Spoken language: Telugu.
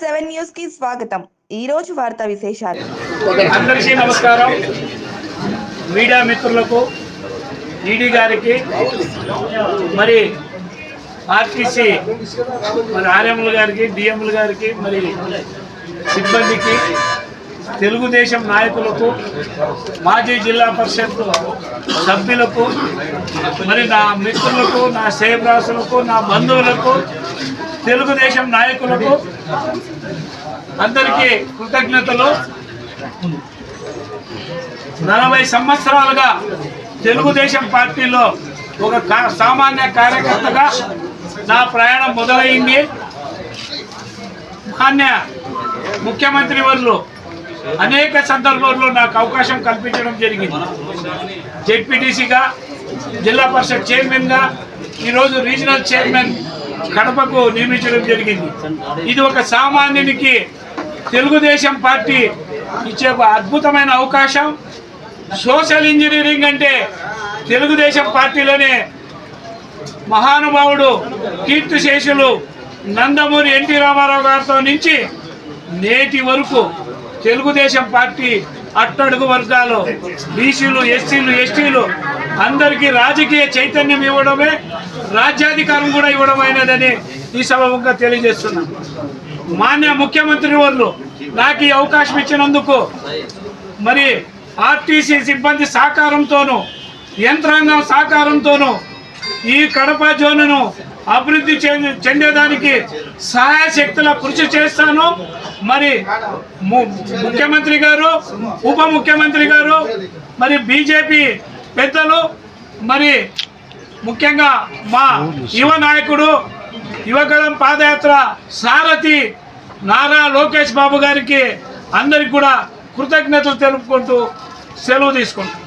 సెవెన్ న్యూస్కి స్వాగతం. ఈ రోజు వార్తా విశేషాలు. అందరికీ నమస్కారం. మీడియా మిత్రులకు ఈడీ గారికి మరి ఆర్టీసీ మరి ఆర్ఎంల గారికి డిఎంల గారికి మరి సిబ్బందికి తెలుగుదేశం నాయకులకు మాజీ జిల్లా పరిషత్ సభ్యులకు మరి నా మిత్రులకు నా సేవరాసులకు నా బంధువులకు తెలుగుదేశం నాయకులకు అందరికీ కృతజ్ఞతలు. నలభై సంవత్సరాలుగా తెలుగుదేశం పార్టీలో ఒక సామాన్య కార్యకర్తగా నా ప్రయాణం మొదలైంది. మాన్య ముఖ్యమంత్రి వర్లు అనేక సందర్భాల్లో నాకు అవకాశం కల్పించడం జరిగింది. జెడ్పీటీసీగా జిల్లా పరిషత్ చైర్మన్గా ఈరోజు రీజనల్ చైర్మన్ కడపకు నియమించడం జరిగింది. ఇది ఒక సామాన్యునికి తెలుగుదేశం పార్టీ ఇచ్చే ఒక అద్భుతమైన అవకాశం. సోషల్ ఇంజనీరింగ్ అంటే తెలుగుదేశం పార్టీలోనే మహానుభావుడు కీర్తిశేషులు నందమూరి ఎన్టీ రామారావు గారితో నుంచి నేటి వరకు తెలుగుదేశం పార్టీ అట్టడుగు వర్గాలు బీసీలు ఎస్సీలు ఎస్టీలు అందరికీ రాజకీయ చైతన్యం ఇవ్వడమే రాజ్యాధికారం కూడా ఇవ్వడమైనదని ఈ సభముగా తెలియజేస్తున్నాను మాన్య ముఖ్యమంత్రి వాళ్ళు నాకు ఈ అవకాశం ఇచ్చినందుకు మరి ఆర్టీసీ సిబ్బంది సహకారంతోనూ యంత్రాంగం సహకారంతోనూ ఈ కడప జోనును అభివృద్ధి చెందేదానికి సహాయ శక్తుల కృషి చేస్తాను. మరి ము- ముఖ్యమంత్రి గారు ఉప ముఖ్యమంత్రి గారు మరి బీజేపీ పెద్దలు మరి ముఖ్యంగా మా యువ నాయకుడు యువగళం పాదయాత్ర సారథి నారా లోకేష్ బాబు గారికి అందరికి కూడా కృతజ్ఞతలు తెలుపుకుంటూ సెలవు తీసుకుంటాం